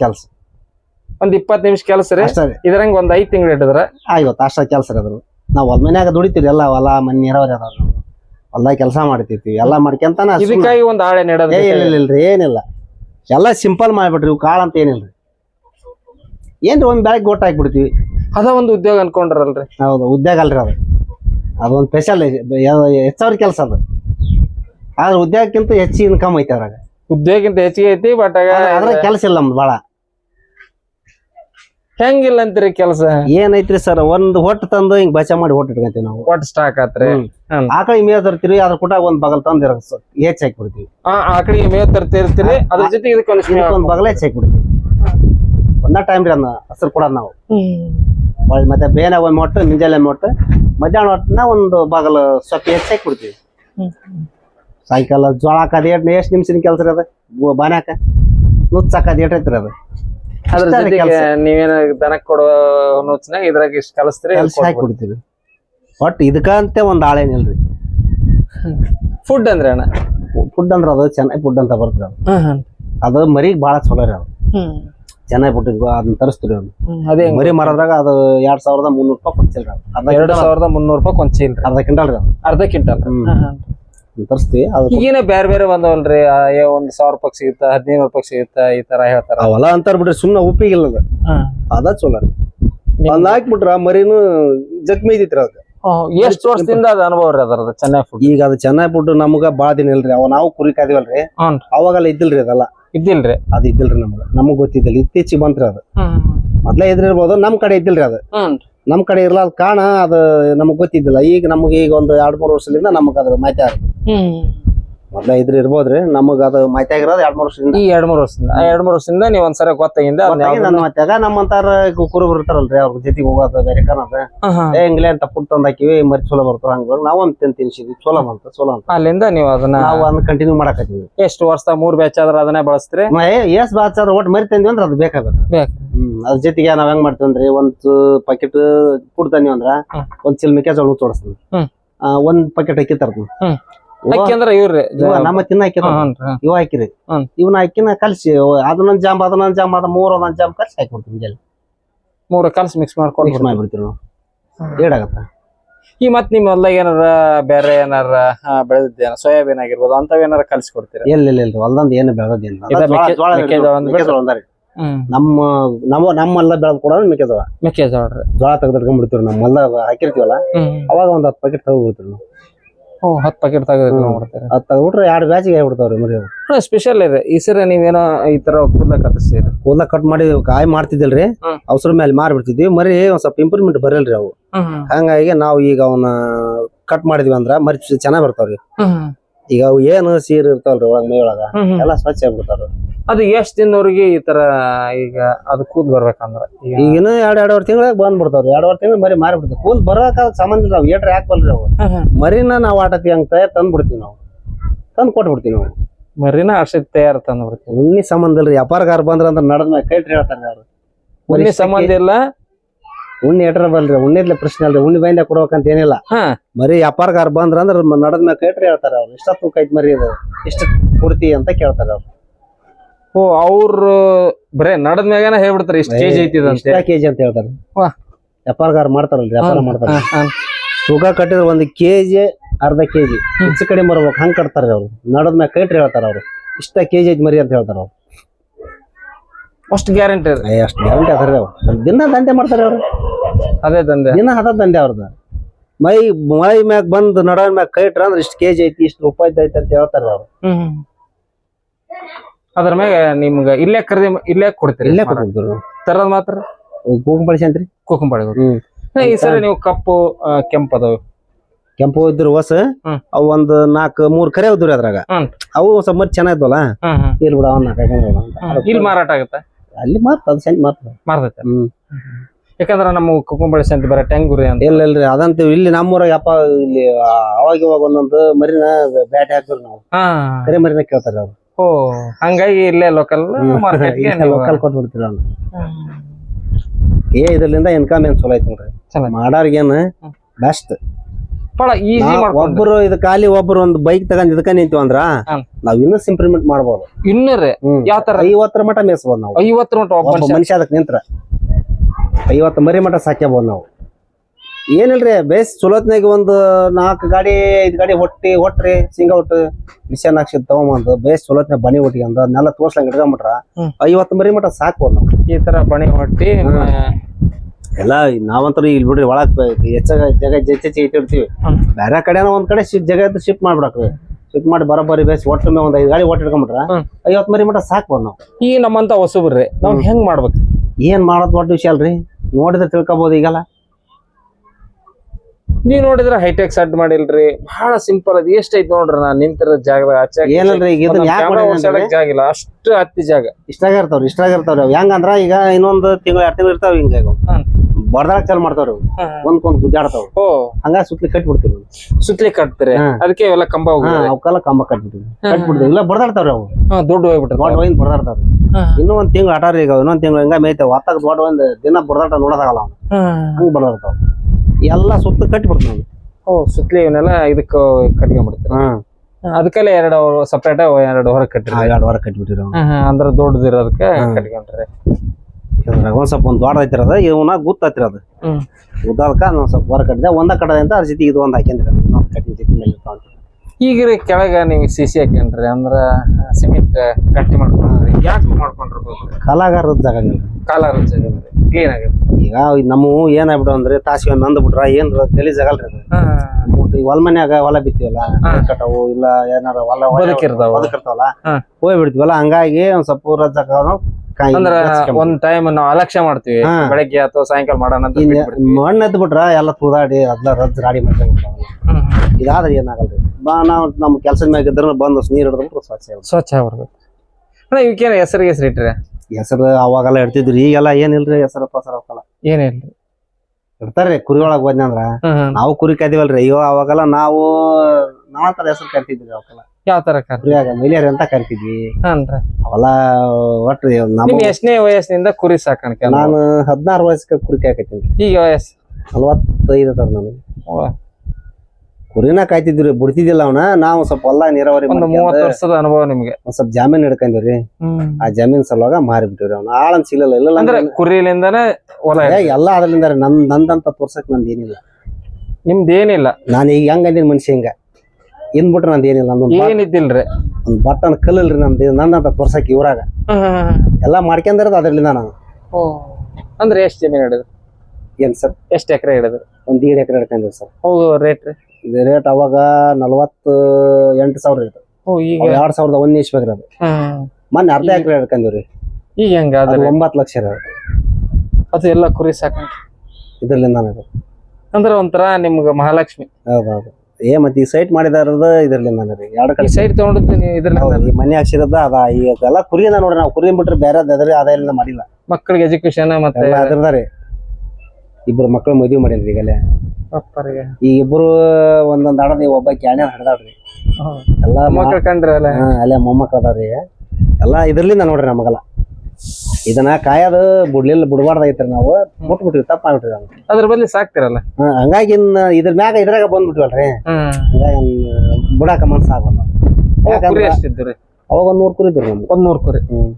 ಕೆಲಸ. ಒಂದ್ ಇಪ್ಪತ್ ನಿಮಿಷ ಕೆಲಸ ರೀ. ಇದ್ರಂಗ ಒಂದ್ ಐದ್ ತಿಂಗಳು ಇಟ್ಟಿದ್ರ ಆಯ್ತು ಅಷ್ಟ ಕೆಲಸ ಅದ್ರ ನಾವು ಹೊಲ ಮನ್ಯಾಗ ದುಡಿತೀವಿ ಎಲ್ಲ ಹೊಲ ಮನೆ ನೀರಾವರಿ ಅದಾವ ಹೊಲ್ದಾಗ ಕೆಲಸ ಮಾಡ್ತಿರ್ತೀವಿ ಎಲ್ಲ ಮಾಡ್ಕೊಂತಾನ ಇದಕ್ಕಾಗಿ ಒಂದ್ ಆಳೆ ನೆಡೋದು ಏ ಇಲ್ಲ ಇಲ್ಲ ಇಲ್ರಿ ಏನಿಲ್ಲ. ಎಲ್ಲ ಸಿಂಪಲ್ ಮಾಡ್ಬಿಟ್ರಿ ಇವು ಕಾಳು ಅಂತ ಏನಿಲ್ರಿ. ಏನ್ರಿ ಒಂದ್ ಬೆಳಗ್ಗೆ ಗೊಟ್ಟ ಹಾಕ್ಬಿಡ್ತೀವಿ. ಅದ ಒಂದು ಉದ್ಯೋಗ ಅನ್ಕೊಂಡ್ರಲ್ರಿ. ಹೌದು ಉದ್ಯೋಗ ಅಲ್ರಿ ಅದು. ಅದೊಂದು ಸ್ಪೆಷಲ್ ಹೆಚ್ಚವ್ರ ಕೆಲಸ ಅದು. ಆದ್ರೆ ಉದ್ಯೋಗಕ್ಕಿಂತ ಹೆಚ್ಚು ಇನ್ಕಮ್ ಐತೆ ಅದ್ರಾಗ. ಉದ್ಯೋಗಕ್ಕಿಂತ ಹೆಚ್ಚಿಗೆ ಐತಿ ಬಟ್ ಅದ್ರಾಗ ಕೆಲಸ ಇಲ್ಲ ನಮ್ದು ಭಾಳ ಹೆಂಗಿಲ್ಲ ಅಂತೀರಿ ಕೆಲಸ? ಏನೈತ್ರಿ ಸರ್ ಒಂದ್ ಹೊಟ್ಟು ತಂದು ಹಿಂಗ್ ಬಚಾ ಮಾಡಿ ಹೊಟ್ಟು ಇಟ್ಕೊಂತೀವಿ ನಾವು. ಒಟ್ ಸ್ಟಾಕ್ ಆತ್ರಿ? ಆಕಳಿ ಮೇವ್ ತರ್ತೀವಿ ಅದ್ರ ಕೂಡ ಒಂದ್ ಬಗಲ್ ತಂದಿರ ಹೆಚ್ಚಾಕಿ ಬಿಡ್ತೀವಿ. ಆ ಆಕಳಿಗೆ ಮೇವ್ ತರ್ತಿರ್ತೀರಿ ಅದ್ರ ಜೊತೆಗೆ ಒಂದ್ ಬಗಲ್ ಇದಕ್ಕೊಂದ್ ಬಗಲ ಹೆಚ್ಚು ಹಾಕ್ಬಿಡ್ತೀವಿ ಒಂದ ಟೈಮ್ ರೀ ಅದನ್ನ ಹಸಿರು ಕೊಡೋದು ನಾವು. ಮತ್ತೆ ಬೇನ ಒಂದ್ ಮೊಟ್ಟೆ ಮುಂಜಾನೆ ಮೊಟ್ಟೆ. ಮಧ್ಯಾಹ್ನ ಹೊತ್ತಿನ ಒಂದು ಬಾಗಲ ಸೊಪ್ಪು ಹೆಚ್ಚಾಕಿ ಬಿಡ್ತೀವಿ. ಸಾಯಂಕಾಲ ಜೋಳ ಹಾಕೋದು ಎಷ್ಟು ಎಷ್ಟು ನಿಮಿಷಿನ ಕೆಲಸ ರೀ ಅದು? ಬಾನಾಕ ಬಾನ್ಯಾಕ ನುಚ್ಚ ಹಾಕೋದು ಎಷ್ಟು ಐತ್ರಿ ಅದು? ಅದ್ರ ಜೊತೆಗೆ. ನೀವೇನ ದನಕ್ ಕೊಡೋ ನುಚ್ಚಿನಾಗ ಇದ್ರಾಗ ಇಷ್ಟ ಕಲಿಸ್ತೀರಿ ಕೆಲಸ ಕೊಡ್ತೀವಿ ಒಟ್ಟು ಇದಕ್ಕಂತೆ ಒಂದು ಆಳೇನಿಲ್ರಿ ಫುಡ್ ಅಂದ್ರೆ ಅಣ್ಣ? ಫುಡ್ ಅಂದ್ರೆ ಅದು ಚೆನ್ನಾಗಿ ಫುಡ್ ಅಂತ ಬರ್ತದೆ ಅದು. ಅದು ಮರಿಗೆ ಭಾಳ ಚಲೋ ರೀ ಅದು. ಚೆನ್ನೈ ಬಿಟ್ಟು ಅದನ್ನ ತರಿಸ್ತೀವಿ ಅದು ಅದೇ ಮರಿ ಮಾರೋದ್ರಾಗ ಅದು ಎರಡ್ ಸಾವಿರದ ಮುನ್ನೂರು ರೂಪಾಯಿ ಕೊಡ್ತೀವಿ ರೀ ಅದು. ಅರ್ಧ ಎರಡ್ ಸಾವಿರದ ಮುನ್ನೂರು ರೂಪಾಯಿ ಒಂದ್ ಇಲ್ಲ ರೀ ಅರ್ಧ ಕ್ವಿಂಟಲ್ ರೀ. ಅರ್ಧ ಕ್ವಿಂಟಲ್. ಅದನ್ನ ತರಿಸ್ತೀವಿ ಈಗೇನ ಬೇರೆ ಬೇರೆ ಬಂದವಲ್ರಿ ಒಂದ್ ಸಾವಿರ ರೂಪಾಯಿ ಸಿಗುತ್ತೆ ಹದಿನೈದು ರೂಪಾಯಿ ಸಿಗುತ್ತೆ ಈ ತರ ಹೇಳ್ತಾರ. ಅವೆಲ್ಲ ಅಂತಾರ ಬಿಡ್ರಿ ಸುಮ್ಮನೆ ಉಪ್ಪಿಗಿಲ್ಲ ಅದು ಅದ ಚಲೋ ರೀ. ಅದ್ ಹಾಕ್ಬಿಟ್ರ ಮರಿನು ಜಗ್ ಮೇಯ್ದಿತ್ರಿ ಅದಕ್ಕೆ. ಎಷ್ಟು ವರ್ಷದಿಂದ ಅದ ಅನುಭವ ರೀ ಅದರದ ಚೆನ್ನೈ ಫುಡ್ ಈಗ ಅದು ಚೆನ್ನೈ ಫುಡ್ ನಮಗ ಬಾಳ ದಿನ ಇಲ್ರಿ. ಅವ ನಾವು ಕುರಿ ಕಾದಿವಲ್ರಿ. ಹ್ಞೂ ಅವಾಗೆಲ್ಲ ಇದ್ದಿಲ್ರಿ ಅದೆಲ್ಲ. ಇದ್ದಿಲ್ರಿ? ಅದು ಇದ್ದಿಲ್ರಿ ನಮ್ಗೆ. ನಮಗ್ ಗೊತ್ತಿದ್ದಿಲ್ಲ. ಇತ್ತೀಚಿಗೆ ಬಂತ್ರಿ ಅದು. ಮೊದ್ಲೇ ಇದ್ರಿರ್ಬೋದು ನಮ್ ಕಡೆ ಇದ್ದಿಲ್ರಿ ಅದು. ನಮ್ ಕಡೆ ಇರ್ಲಾರ್ದ ಕಾರಣ ಅದು ನಮಗ್ ಗೊತ್ತಿದ್ದಿಲ್ಲ. ಈಗ ನಮಗೆ ಈಗ ಒಂದು ಎರಡ್ ಮೂರು ವರ್ಷದಿಂದ ನಮಗ್ ಅದ್ರ ಮಾಹಿತಿ ಮೊದ್ಲೇ ಇದ್ರ ಇರ್ಬೋದ್ರಿ. ನಮಗ ಅದು ಮಾಹಿತಿ ಆಗಿರೋದು ಎರಡ್ ಮೂರು ವರ್ಷದಿಂದ. ಈ ಎರಡ್ ಮೂರ್ ವರ್ಷದಿಂದ. ಎರಡ್ ಮೂರ್ ವರ್ಷದಿಂದ ನೀವ್ ಒಂದ್ಸಲ ಗೊತ್ತಾಗಿಂದ ನನ್ನ ಮಾತ್ಯಾಗ ನಮ್ಮಂತಾರ ಕುರುಬರು ಇರ್ತಾರಲ್ರಿ ಅವ್ರ ಜೊತೆಗೆ ಹೋಗೋದು ಬೇರೆ ಕಾಣದ ಹ್ಮ್. ಏ ಹಿಂಗ್ಲೇ ಅಂತ ಫುಡ್ ತಂದ್ ಹಾಕಿವಿ ಮರಿ ಚಲೋ ಬರ್ತಾವ ಹಂಗ ನಾವು ಒಂದ್ ತಿನ್ ತಿನ್ಸಿದ್ವಿ ಚಲೋ ಅಂತ ಚಲೋ ಅಂತ. ಅಲ್ಲಿಂದ ನೀವ್ ಅದನ್ನ ನಾವು ಅದನ್ನ ಕಂಟಿನ್ಯೂ ಮಾಡಕತ್ತೀವಿ. ಎಷ್ಟು ವರ್ಷ ಮೂರ್ ಬ್ಯಾಚ್ ಆದ್ರ ಅದನ್ನೇ ಬಳಸ್ತೀರಿ? ಎಸ್ ಬ್ಯಾಚ್ ಆದ್ರೆ ಒಟ್ಟು ಮರಿ ತಂದ್ವಿ ಅಂದ್ರೆ ಅದು ಬೇಕಾಗತ್ತೆ. ಅದ್ರ ಜೊತೆಗೆ ನಾವ್ ಹೆಂಗ್ ಮಾಡ್ತೀವಿ ಅಂದ್ರೆ ಒಂದ್ ಪಾಕೆಟ್ ಫುಡ್ ತಂದ್ವಿ ಅಂದ್ರ. ಒಂದ್ ಚಿಲ್ ಮೆಕ್ಕೆಜೋಳ ತೋರಿಸ್ತೀವಿ. ಒಂದ್ ಪಾಕೆಟ್ ಅಕ್ಕಿ. ಇವ- ಅಕ್ಕಿ ಅಂದ್ರ ಇವ್ರಿ. ನಮ್ಮ ತಿನ್ನ ಅಕ್ಕಿ. ಇವ ಹಾಕಿರಿ. ಇವನ ಅಕ್ಕಿನ ಕಲ್ಸಿ ಅದನ್ನೊಂದ್ ಜಾಂಬ ಅದನ್ನೊಂದ್ ಜಾಂಬ ಅದ ಮೂರ್ ಒಂದೊಂದ್ ಜಾಂಬ ಕಲ್ಸಿ ಹಾಕ್ಬಿಡ್ತೀವಿ ಜಲ್ ಮೂರು ಕಲ್ಸಿ ಮಿಕ್ಸ್ ಮಾಡ್ಕೊಂಡು ಮಿಕ್ಸ್ ಮಾಡ್ಬಿಡ್ತೀವಿ ನಾವು. ಏಡಾಗತ್ತ ಈ ಮತ್ ನಿಮ್ ಹೊಲ್ದಾಗ ಏನಾರ ಬೇರೆ ಏನಾರ ಬೆಳೆದಿದ್ದೇನ ಸೋಯಾಬೀನ್ ಆಗಿರ್ಬೋದು ಅಂತವ್ ಏನಾರ ಕಲ್ಸಿ ಕೊಡ್ತೀರಾ? ಇಲ್ಲ ಇಲ್ಲ ಇಲ್ಲ ಹೊಲ್ದಂದ್ ಏನು ಬೆಳೆದಿಲ್ಲ ನಮ್ಮ ನಮ್ಮ ನಮ್ಮಲ್ಲ ಬೆಳೆದ್ ಕೂಡ ಮೆಕ್ಕೆಜೋಳ. ಮೆಕ್ಕೆಜೋಳ ಜೋಳ ತೆಗೆದಿಟ್ಕೊಂಡ್ಬಿಡ್ತೀವಿ ನಮ್ಮ ಹೊಲ್ದಾಗ ಹಾಕಿರ್ತೀವಲ್ಲ ಅವಾಗ ಒಂದ್ ಹತ್ತು ಪ್ಯಾಕೆಟ್ ತಗೋಬಿಡ್ತೀವಿ ನಾವು. ಹತ್ತು ಪ್ಯಾಕೆಟ್ ತೆಗೆದು ಮಾಡ್ತಾರೆ ಅದು ತೆಗ್ಬಿಟ್ರೆ ಎರಡು ಬ್ಯಾಚಿಗೆ ಆಗ್ಬಿಡ್ತಾವ್ರಿ ಮರಿ ಅವು ಸ್ಪೆಷಲ್ ಇದೆ. ಈ ಸರಿ ನೀವೇನೋ ಈ ತರ ಕೂದಲ ಕತ್ತರಿಸಿರಿ ಕೂದಲ ಕಟ್ ಮಾಡಿ ಕಾಯಿ ಮಾಡ್ತಿದ್ದಿಲ್ರಿ ಹ್ಮ್. ಅವಸರ ಮೇಲೆ ಮಾರ್ಬಿಡ್ತಿದ್ವಿ. ಮರಿ ಒಂದ್ ಸ್ವಲ್ಪ ಇಂಪ್ರೂವ್ಮೆಂಟ್ ಬರಲ್ರಿ ಅವು. ಹಂಗಾಗಿ ನಾವು ಈಗ ಅವನ್ನ ಕಟ್ ಮಾಡಿದ್ವಿ ಅಂದ್ರ ಮರಿ ಚೆನ್ನಾಗ್ ಬರ್ತಾವ್ರಿ. ಈಗ ಅವು ಏನು ಸೀರೆ ಇರ್ತಾವಲ್ರಿ ಒಳಗ್ ಮೈ ಒಳಗ ಎಲ್ಲ ಸ್ವಚ್ಛ ಆಗ್ಬಿಡ್ತಾರ ಅದು ಎಷ್ಟ್ ದಿನವರಿಗೆ ಈ ತರ ಈಗ ಅದು ಕೂದ್ ಬರ್ಬೇಕಂದ್ರೆ? ಈಗ ಇನ್ನೂ ಇನ್ನು ಎರಡ್ ಎರಡುವರೆ ತಿಂಗಳಾಗ ಬಂದ್ಬಿಡ್ತಾವ್ರಿ. ಎರಡುವರೆ ತಿಂಗಳು ಮರಿ ಮಾರಿ ಬಿಡ್ತಾವ್ ಕೂದ್ ಬರೋಕ ಸಂಬಂಧ ಇಲ್ಲ ಯಾಕೆ ಏಟ್ರ ಬಲ್ರಿ ಅವು ಮರಿನ ನಾವು ಆಟತಿ ಹಂಗ ತಂದ್ ಬಿಡ್ತೀವಿ ನಾವು. ತಂದ್ ಕೊಟ್ಬಿಡ್ತೀವಿ ನಾವು. ಮರಿನ ಅಷ್ಟೇ ತಯಾರ ತಂದ್ ಬಿಡ್ತೀವಿ. ಉಣ್ಣಿ ಸಂಬಂಧ ಇಲ್ರಿ. ವ್ಯಾಪಾರಗಾರ ಬಂದ್ರ ಅಂದ್ರೆ ನಡೆದ ಮೇಲೆ ಕೈ ಹೇಳ್ತಾರೆ ಅವ್ರು. ಉಣ್ಣಿ ಸಂಬಂಧ ಇಲ್ಲ. ಉಣ್ಣಿ ಎಟ್ರ ಬಲ್ರಿ. ಉಣ್ಣಿದ್ಲೆ ಪ್ರಶ್ನೆ ಅಲ್ರಿ. ಉಣ್ಣಿ ಬೈಂದ ಕೊಡ್ಬೇಕಂತ ಏನಿಲ್ಲ. ಮರಿ ವ್ಯಾಪಾರಗಾರ ಬಂದ್ರ ಅಂದ್ರೆ ನಡೆದ ಮೇಲೆ ಕೈಟ್ರಿ ಹೇಳ್ತಾರೆ ಅವ್ರು. ಇಷ್ಟ ತೂಕ ಐತ್ ಮರಿ ಇದು? ಇಷ್ಟ ಕೊಡ್ತಿ ಅಂತ ಕೇಳ್ತಾರೆ ಅವ್ರು. ಓ ಅವ್ರು ಬರೇ ನಡದ ಮ್ಯಾಗನ ಹೇಳ್ಬಿಡ್ತಾರೆ ಇಷ್ಟ ಕೆಜಿ ಐತಿದಂತೆ. ಇಷ್ಟ ಕೆಜಿ ಅಂತ ಹೇಳ್ತಾರೆ. ವಾ. ವ್ಯಾಪಾರಗಾರ ಮಾಡ್ತಾರಲ್ರಿ ವ್ಯಾಪಾರ ಮಾಡ್ತಾರ. ತೂಕ ಕಟ್ಟಿದ್ರೆ ಒಂದ್ ಕೆಜಿ ಅರ್ಧ ಕೆಜಿ. ಹೆಚ್ಚು ಕಡಿಮೆ ಬರ್ಬೇಕು ಹಂಗ್ ಕಟ್ತಾರೆ ಅವ್ರು. ನಡದ ಮ್ಯಾಗ ಕೈಟ್ರಿ ಹೇಳ್ತಾರ ಅವ್ರು. ಇಷ್ಟ ಕೆಜಿ ಐತಿ ಮರಿ ಅಂತ ಹೇಳ್ತಾರ ಅವ್ರು. ಅಷ್ಟು ಗ್ಯಾರಂಟಿ ಏ ಅಷ್ಟು ಗ್ಯಾರಂಟಿ ಅದಾರ ಅವ್ರು. ದಿನ ದಂಧೆ ಮಾಡ್ತಾರೆ ಅವ್ರು. ಅದೇ ತಂದೆ ದಿನ ಹದ ದಂಧೆ ಅವ್ರದ್ದು ಮೈ ಮೈ ಮ್ಯಾಗ ಬಂದು ನಡವ ಮ್ಯಾಗ ಕೈಟ್ರ ಅಂದ್ರೆ ಇಷ್ಟು ಕೆಜಿ ಐತಿ ಇಷ್ಟು ರೂಪಾಯಿ ಐತಿ ಅಂತ ಹೇಳ್ತಾರ ಅವ್ರು. ಅದ್ರ ಮ್ಯಾಗ ನಿಮ್ಗ ಇಲ್ಲೇ ಖರೀದಿ ಇಲ್ಲೇ ಕೊಡ್ತೀರಿ ಇಲ್ಲೇ. ಕೊಟ್ಬಿಡ್ತಾರೆ ತರದ್ ಮಾತ್ರ? ಗೋಗಂ ಅಂತ್ರಿ ಹ್ಮ್. ಈ ಸರಿ ನೀವು ಕಪ್ಪು ಕೆಂಪ್ ಕೆಂಪು ಅದಾವ. ಕೆಂಪು ಇದ್ರು ಹೊಸ. ಅವು ಒಂದ್ ನಾಲ್ಕು ಮೂರ್ ಕರೆ ಹೋದ್ರಿ ಅದ್ರಾಗ. ಅವು ಸ್ವಲ್ಪ ಮರಿ ಚೆನ್ನಾಗಿದ್ವಲ್ಲ ಇಲ್ಲಿ ಬಿಡ ಅವ್ನ ಇಲ್ಲಿ ಮಾರಾಟ ಆಗುತ್ತೆ? ಅಲ್ಲಿ ಮಾರ್ತದ ಸಂಜೆ ಮಾರ್ತದ ಮಾರ್ತೈತೆ. ಯಾಕಂದ್ರ ನಮ್ಮ ಕುಕುಂಬಳಿ ಸಂತ ಬರ ಟೆಂಗುರಿ ಅಂತ. ಇಲ್ಲ ಇಲ್ರಿ ಅದಂತ ಇಲ್ಲಿ ನಮ್ಮೂರ ಯಪ್ಪ ಇಲ್ಲಿ ಅವಾಗ ಇವಾಗ ಒಂದೊಂದು ಮರಿನ ಬೇಟೆ ಹಾಕ್ತಾರೆ ನಾವು. ಕರೆ ಮರಿನ ಕೇಳ್ತಾರೆ ಅವ್ರು. ಓ ಹಂಗಾಗಿ ಇಲ್ಲೇ ಲೋಕಲ್ ಮಾರ್ಕೆಟ್ಗೆ ಲೋಕಲ್ ಕೊಟ್ಟು ಬಿಡ್ತೀರ ಏ ಇದರಿಂದ ಇನ್ಕಮ್ ಏನ್ ಚಲೋ ಐತಿ ನೋಡ್ರಿ. ಮಾಡೋರ್ಗೇನ ಬೆಸ್ಟ್ ಒಬ್ರು ಇದು ಖಾಲಿ ಒಬ್ರು ಒಂದು ಬೈಕ್ ತಗೊಂಡ್ ಇದಕ್ಕ ನಿಂತೀವಿ ಅಂದ್ರ. ನಾವ್ ಇನ್ನೂ ಇಂಪ್ರೂವ್ಮೆಂಟ್ ಮಾಡ್ಬೋದು. ಇನ್ನೂರೇ ಯಾವ ತರ? ಐವತ್ತರ ಮಟ ಮೇಸ್ಬೋದು ನಾವು. ಐವತ್ತರ ಮಟ ಮನುಷ್ಯ ಅದಕ್ಕೆ ನಿಂತ್ರ. ಐವತ್ತು ಮರಿ ಮಟ ಸಾಕ್ಯಬೋದು ನಾವು. ಏನಿಲ್ರಿ ಬೇಸ್ ಚಲೋತ್ನಾಗ ಒಂದು ನಾಲ್ಕು ಗಾಡಿ ಐದು ಗಾಡಿ ಹೊಟ್ಟಿ ಹೊಟ್ರಿ ಸಿಂಗ ಹೊಟ್ಟು ಮಿಷನ್ ಹಾಕ್ಸಿದ್ ತಗೊಂಬಂದು ಬೇಸ್ ಚಲೋತ್ನಾಗ ಬನಿ ಹೊಟ್ಟಿಗೆ ಅಂದ ಅದನ್ನೆಲ್ಲ ತೋರ್ಸಂಗ್ ಇಟ್ಕೊಂಬಿಟ್ರ. ಐವತ್ತು ಮರಿ ಮಟ ಸಾಕು ನಾವು ಈ ತರ ಬಣಿ ಹೊಟ್ಟಿ ಎಲ್ಲ ನಾವಂತರ ಇಲ್ಲಿ ಬಿಡ್ರಿ ಒಳಗ್ ಹೆಚ್ಚಾಗ ಜಾಗ ಹೆಚ್ಚೆಚ್ಚಿ ಇಟ್ಟಿರ್ತೀವಿ. ಬೇರೆ ಕಡೆನ ಒಂದ್ ಕಡೆ ಶಿಫ್ಟ್ ಜಾಗ ಇದ್ದು ಶಿಫ್ಟ್ ಮಾಡ್ಬಿಡಕ್ರಿ. ಶಿಫ್ಟ್ ಮಾಡಿ ಬರೋಬ್ಬರಿ ಬೇಸ್ ಒಟ್ಟು ಒಂದ್ ಐದು ಗಾಡಿ ಒಟ್ಟು ಇಟ್ಕೊಂಬಿಟ್ರ. ಐವತ್ತು ಮರಿ ಮಟ ಸಾಕು ನಾವು. ಈ ನಮ್ಮಂತ ಹೊಸಬ್ರಿ ನಾವ್ ಹೆಂಗ್ ಮಾಡ್ಬೇಕು? ಏನ್ ಮಾಡೋದ್ ದೊಡ್ಡ ವಿಷಯ ಅಲ್ರಿ? ನೋಡಿದ್ರೆ ತಿಳ್ಕೊಬೋದು ಈಗಲ್ಲ. ನೀವ್ ನೋಡಿದ್ರ ಹೈಟೆಕ್ ಸಡ್ ಮಾಡಿಲ್ರಿ ಬಹಳ ಸಿಂಪಲ್ ಅದ್. ಎಷ್ಟ್ ಐತ್ ನೋಡ್ರಿ ನಾನ್ ನಿಂತಿರೋ ಜಾಗದಾಗ ಆಚೆ ಏನಲ್ರಿ ಈಗ ಇದನ್ನ ಯಾಕೆ ಮಾಡಿದ್ರೆ? ಜಾಗ ಇಲ್ಲ ಅಷ್ಟು ಹತ್ತಿ ಜಾಗ. ಇಷ್ಟಾಗ ಇರ್ತಾವ್ರಿ ಇಷ್ಟಾಗ ಇರ್ತಾವ್ರಿ ಅವ್. ಹೆಂಗಂದ್ರ ಈಗ ಇನ್ನೊಂದು ತಿಂಗಳು ಎರಡು ತಿಂಗಳು ಇರ್ತಾವ ಹಿಂಗ ಹ್ಮ್. ಚಾಲ್ ಚಾಲು ಮಾಡ್ತಾವ್ರಿ ಅವು. ಒಂದ್ಕೊಂದ್ ಗುದ್ದಾಡ್ತಾವ. ಓ ಹಂಗ ಸುತ್ತಲಿ ಕಟ್ಬಿಡ್ತೀವಿ ಸುತ್ಲಿ ಕಟ್ತಾರೆ. ಹಾ. ಅದಕ್ಕೆ ಇವೆಲ್ಲ ಕಂಬ ಹಾ ಅವಕ್ಕೆಲ್ಲ ಕಂಬ ಕಟ್ಬಿಡ್ತೀವಿ. ಕಟ್ಬಿಡ್ತೀವಿ. ಇಲ್ಲ ಬಡದಾಡ್ತಾವ್ರಿ ಅವು. ದೊಡ್ಡ ಹೋಗ್ಬಿಟ್ರೆ ದೊಡ್ಡ ವೈನ್ ಬರ್ದಾಡ್ತಾವ್ರಿ ಇನ್ನೂ ಒಂದ್ ತಿಂಗಳು ಆಟಾರಿ ಈಗ ಇನ್ನೊಂದ್ ತಿಂಗಳು ಹಿಂಗ ಮೇಯ್ತಾವ. ಹೊತ್ತಾಗ ದೊಡ್ಡ ಒಂದ್ ದಿನ ಬಡದಾಟ ನೋಡೋದಾಗಲ್ಲ ಅವ್ನು ಹಂಗ ಬಡ್ದಾಡ್ತಾವ. ಎಲ್ಲ ಸುತ್ತ ಕಟ್ಬಿಡ್ತೀವಿ ನಾವು ಓ ಸುತ್ಲಿ ಇವನ್ನೆಲ್ಲ ಇದಕ್ಕ ಕಟ್ಕೊಂಡ್ಬಿಡ್ತೀರಿ ಹ್ಮ್ ಅದಕ್ಕೆಲ್ಲ ಎರಡು ಸಪ್ರೇಟ್ ಎರಡು ಹೊರಗೆ ಕಟ್ಟಿರಿ ಎರಡು ವಾರ ಕಟ್ಬಿಟ್ಟಿರಿ ಅವ್ನು ಅಂದ್ರ ದೊಡ್ಡದಿರೋದಕ್ಕೆ ಹ್ಮ್. ಕಟ್ಕೊಂಡ್ರಿ ಇದ್ರಾಗ ಒಂದ್ ಸ್ವಲ್ಪ ಒಂದ್ ದೊಡ್ಡ ಐತಿರ ಅದ ಇವನ ಗುತ್ತೈತಿರ ಅದು ಹ್ಮ್ ಉದ್ದಾಲ್ಕ ಒಂದ್ ಸ್ವಲ್ಪ ಹೊರ ಕಟ್ಟಿದೆ ಒಂದ ಕಟ್ಟದೆ ಅಂತ ಅದ್ರ ಜೊತೆ ಇದು ಒಂದ್ ಹಾಕ್ಯಂದ್ರಿ ಇನ್ನೊಂದ್ ಕಟ್ಟಿನ ಜೊತೆ ಮೇಲೆ ಇರ್ತಾವ ಅಂತ ಈಗ ರೀ ಕೆಳಗ ನೀವು ಸಿ ಸಿ ಹಾಕ್ಯನ್ರಿ ಅಂದ್ರ ಸಿಮೆಂಟ್ ಗಟ್ಟಿ ಮಾಡ್ಕೊಂಡ್ರಿ ಯಾಕೆ ಮಾಡ್ಕೊಂಡಿರ್ಬೋದು ಕಲಾಗಾರದ ಜಾಗ ಇಲ್ಲ. ಕಾಲ ಕ್ಲೀನ್ ಆಗುತ್ತೆ ಈಗ ನಮ್ಮ ಏನಾಗ್ಬಿಟ್ಟು ಅಂದ್ರೆ ತಾಸಿಗೆ ಒಂದು ಅಂದ್ಬಿಟ್ರ ಏನ್ ಗಲೀಜ್ ಆಗಲ್ರಿ ಅದು ಹೊಲ ಮನ್ಯಾಗ ಹೊಲ ಬಿತ್ತೀವಲ್ಲ ಕಟಾವು ಇಲ್ಲ ಏನಾರ ಹೊಲ ಬದುಕಿರ್ತಾವ. ಬದುಕಿರ್ತಾವಲ್ಲ ಹಾ. ಹೋಗಿ ಬಿಡ್ತೀವಲ್ಲ ಹಂಗಾಗಿ ಒಂದ್ ಸ್ವಲ್ಪ ರಜಾಕ ಅಂದ್ರ ಒಂದ್ ಟೈಮ್ ನಾವ್ ಅಲಕ್ಷ್ಯ ಮಾಡ್ತೀವಿ. ಬೆಳಗ್ಗೆ ಅಥವಾ ಸಾಯಂಕಾಲ ಮಾಡೋಣ ಎತ್. ಮಣ್ಣ್ ಎದ್ದು ಬಿಟ್ರ ಎಲ್ಲ ತೂದಾಡಿ ಅದ್ಲ ರಜ್ ರಾಡಿ ಮಾಡ್ಕೊಂಡ್ಬಿಡ್ತಾವ ಹ್ಮ್. ಇದಾದ್ರೆ ಏನಾಗಲ್ರಿ ಬಾ ನಾವ್ ನಮ್ ಕೆಲ್ಸದ ಮ್ಯಾಗ ಇದ್ರ ಬಂದು ನೀರ್ ಹಿಡಿದ್ಬಿಟ್ರೆ ಸ್ವಚ್ಛ ಸ್ವಚ್ಛ ಅಣ್ಣ ಇವಕ್ಕೇನ ಹೆಸರಿಗೆ ಹೆಸರು ಇಟ್ರೆ ಹೆಸರು ಅವಾಗೆಲ್ಲ ಇಡ್ತಿದ್ರಿ ಈಗೆಲ್ಲ ಏನಿಲ್ರಿ ಹೆಸರು ಪಸರ ಅವಕ್ಕೆಲ್ಲ ಏನಿಲ್ರಿ ಇರ್ತಾರ್ರಿ ಕುರಿ ಒಳಗ್ ಬಂದ್ನಂದ್ರ ನಾವು ಕುರಿ ಕಾಯ್ದಿವಲ್ರಿ ಅಯ್ಯೋ ಅವಾಗೆಲ್ಲ ನಾವು ನಾನಾ ತರ ಹೆಸರು ಕರಿತಿದ್ವಿ ಅವಕ್ಕೆಲ್ಲ. ಯಾವ ತರ ಕರ್ ಕುರಿಯಾಗ ಮೈಲಿಯರ್ ಅಂತ ಕರಿತಿದ್ವಿ. ಹಾನ್ರಿ. ಅವೆಲ್ಲ ನಮ್ಮ ನಿಮ್ ಎಷ್ಟನೇ ವಯಸ್ಸಿನಿಂದ ಕುರಿ ಸಾಕಾಣಿಕೆ ನಾನು ಹದಿನಾರು ವಯಸ್ಸಿಗೆ ಕುರಿ ಕಾಯ್ಕತ್ತೀನಿ. ಈಗ ವಯಸ್ಸು? ನಲ್ವತ್ತೈದು ಅದಾರ ನಾನು ಓ, ಕುರಿನ ಕಾಯ್ತಿದ್ರಿ ಬಿಡ್ತಿದ್ದಿಲ್ಲ ಅವನ. ನಾವು ಸ್ವಲ್ಪ ಹೊಲ ನೀರಾವರಿ ಒಂದು ಮಾಡ್ಕೊಂಡ್ ಮೂವತ್ತು ವರ್ಷದ ಅನುಭವ ನಿಮ್ಗೆ. ಒಂದ್ ಸ್ವಲ್ಪ ಜಾಮೀನ್ ಹಿಡ್ಕೊಂಡಿವ್ರಿ. ಆ ಜಮೀನ್ ಸಲುವಾಗ ಮಾರಿಬಿಟ್ಟಿವ್ರಿ ಅವ್ನ. ಆಳನ್ ಸಿಗ್ಲಿಲ್ಲ ಇಲ್ಲ ಅಂದ್ರೆ ಕುರಿಲಿಂದಾನೆ ಹೊಲ ಎಲ್ಲ ಅದರಿಂದ ನನ್ ನಂದಂತ ತೋರ್ಸಕ್ ನಂದ್ ಏನಿಲ್ಲ. ನಿಮ್ದೇನಿಲ್ಲ? ನಾನು ಈಗ ಹೆಂಗ್ ಅಂದಿನ ಮನುಷ್ಯ ಹಿಂಗ? ಇನ್ ಬಿಟ್ರೆ ನಂದು ಏನಿಲ್ಲ ನಂದೊಂದ್ ಏನಿದ್ದಿಲ್ರಿ? ಒಂದ್ ಬಟ್ಟನ್ ಕಲ್ಲಲ್ರಿ ನಮ್ದು ನಂದಂತ ತೋರ್ಸಕ್ ಇವ್ರಾಗ. ಎಲ್ಲಾ ಮಾಡ್ಕೊಂಡಿರೋದು ಅದ್ರಲ್ಲಿಂದ ನಾನು. ಅಂದ್ರೆ ಎಷ್ಟು ಜಮೀನ್ ಹಿಡಿದ್ರು? ಏನ್ ಸರ್? ಎಷ್ಟ್ ಎಕರೆ ಹಿಡಿದ್ರು? ಒಂದ್ ಏಳು ಎಕರೆ ಹಿಡ್ಕೊಂಡಿವ್ ಸರ್. ಹೌದು ರೇಟ್ ರೀ. ಇದು ರೇಟ್ ಅವಾಗ ನಲವತ್ತು ಎಂಟು ಸಾವಿರ ಇತ್ತು ಓ ಈಗ? ಎರಡ್ ಸಾವಿರದ ಒಂದ್ ಇಸ್ಬೇಕ್ರಿ ಅದು. ಮೊನ್ನೆ ಅರ್ಧ ಎಕರೆ ಹಿಡ್ಕೊಂಡಿವ್ರಿ ಈಗ ಹೆಂಗ ಅದು ಒಂಬತ್ತು ಲಕ್ಷ ರೀ ಅದು. ಅದು ಎಲ್ಲ ಕುರಿ ಸಾಕಂತ ಇದ್ರಲಿಂದ ಅದು. ಅಂದ್ರೆ ಒಂಥರ ನಿಮ್ಗ ಮಹಾಲಕ್ಷ್ಮಿ. ಹೌದೌದು. ಏ ಮತ್ತೆ ಈ ಸೈಟ್ ಮಾಡಿದಾರದ ಇದರಲ್ಲಿ ರೀ ಎರಡು ಈ ಕಡೆ. ಸೈಡ್ ತಗೊಂಡಿದ್ದು ನೀವು ಇದ್ರಲ್ಲಿ ಹೌದು, ಈ ಮನೆ ಹಾಕ್ಸಿರೋದ ಅದ. ಈಗೆಲ್ಲ ಎಲ್ಲ ಕುರಿನ ನೋಡ್ರಿ ನಾವು. ಕುರಿ ಬಿಟ್ರೆ ಬೇರೆ ಅದ್ರಿ ಅದೆಲ್ಲ ಮಾಡಿಲ್ಲ. ಮಕ್ಕಳಿಗೆ ಎಜುಕೇಶನ್ ಮತ್ತೆ ಎಲ್ಲ ರೀ. ಇಬ್ರು ಮಕ್ಳು ಮದುವೆ ಮಾಡಿಲ್ರಿ ಈಗಲೇ. ಈ ಇಬ್ರು ಒಂದೊಂದ್ ಆಡದ ಒಬ್ಬ ಕ್ಯಾನ್ಯರ್ ಹಡ್ದಾಳ್ರಿ. ಎಲ್ಲಾ ಮಕ್ಕಳು ಕಂಡ್ರೆ ಅಲ್ಲ? ಹಾ, ಅಲ್ಲೇ ಮೊಮ್ಮಕ್ಳು ಅದಾವ್ರಿ ಎಲ್ಲಾ ಇದ್ರಲಿಂದ ನೋಡ್ರಿ ನಮಗೆಲ್ಲ. ಇದನ್ನ ಕಾಯೋದು ಬಿಡ್ಲಿಲ್ಲ ಬಿಡಬಾರ್ದಾಗಿತ್ರಿ ನಾವು. ಮುಟ್ಬಿಟ್ವಿ ತಪ್ಪ ಮಾಡ್ಬಿಟ್ರಿ ನಾವು ಅದ್ರ ಬದಲಿ ಸಾಕ್ತಿರಲ್ಲ? ಹಾ, ಹಂಗಾಗಿ ಇನ್ನ ಇದ್ರ ಮ್ಯಾಗ ಇದ್ರಾಗ ಬಂದ್ಬಿಟ್ವಲ್ರಿ. ಹ್ಮ್. ಹಂಗಾಗಿ ಬಿಡಾಕ ಮನ್ಸ ಆಗಲ್ಲ. ಅವಾಗ ಕುರಿ ಯಾಕಂದ್ರ ಎಷ್ಟಿದ್ರಿ ಅವಾಗ ಒಂದ್ ನೂರ್ ಕುರಿ ಇದ್ರಿ ನಮ್ಗೆ. ಒಂದ್ ನೂರ್ ಕುರಿ. ಹ್ಮ್.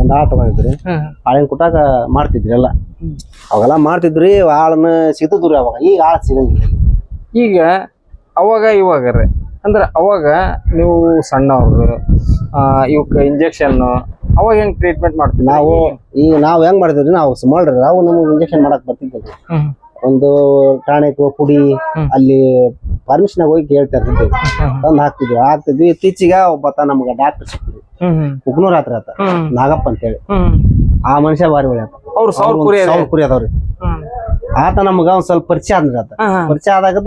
ಒಂದ್ ಆಟ ತಗೊಂಡಿದ್ರಿ. ಹ್ಮ್ ಆಳಿನ ಕುಟಾಗ ಮಾಡ್ತಿದ್ರಿ ಎಲ್ಲ. ಅವಾಗೆಲ್ಲ ಮಾಡ್ತಿದ್ರಿ ಆಳನ್ನ ಸಿಗ್ತಿದ್ರಿ ಅವಾಗ. ಈಗ ಆಳ ಸಿಗಂಗಿಲ್ಲ. ಈಗ ಅವಾಗ ಇವಾಗ ರೀ. ಅಂದ್ರೆ ಅವಾಗ ನೀವು ಸಣ್ಣವ್ರು ಇವಕ್ಕ ಇಂಜೆಕ್ಷನ್ ಅವಾಗ ಹೆಂಗ್ ಟ್ರೀಟ್ಮೆಂಟ್ ಮಾಡ್ತೀವಿ ನಾವು ಈಗ ನಾವು ಹೆಂಗ್ ಮಾಡ್ತಿದ್ರಿ ನಾವು ಸುಮಾರು ನಾವು ನಮಗೆ ಇಂಜೆಕ್ಷನ್ ಮಾಡಕ್ ಬರ್ತಿದ್ವಿ ಒಂದು ಟಾಣಿಕ್ ಪುಡಿ. ಅಲ್ಲಿ ಪರ್ಮಿಷನ್ ಹೋಗಿ ಕೇಳ್ತಾ ಇರ್ತಿದ್ವಿ ತಂದು ಹಾಕ್ತಿದ್ವಿ ಹಾಕ್ತಿದ್ವಿ ಇತ್ತೀಚಿಗೆ ಒಬ್ಬತ ನಮ್ಗೆ ಡಾಕ್ಟರ್ ಹ್ಮ್ ಉಗ್ನೂರ್ ಹತ್ರ ಆತ. ನಾಗಪ್ಪ ಅಂತೇಳಿ ಆ ಮನುಷ್ಯ ಬಾರಿ ಒಳ್ಳೆ ಆತ. ಅವ್ರು ಸಾವಿರ ಕುರಿ ಅದಾವ್ರಿ. ಆತ ನಮ್ಗ ಒಂದ್ ಸ್ವಲ್ಪ ಪರಿಚಯ ಆದ್ರಿ ಆತ. ಪರಿಚಯ ಆದಾಗ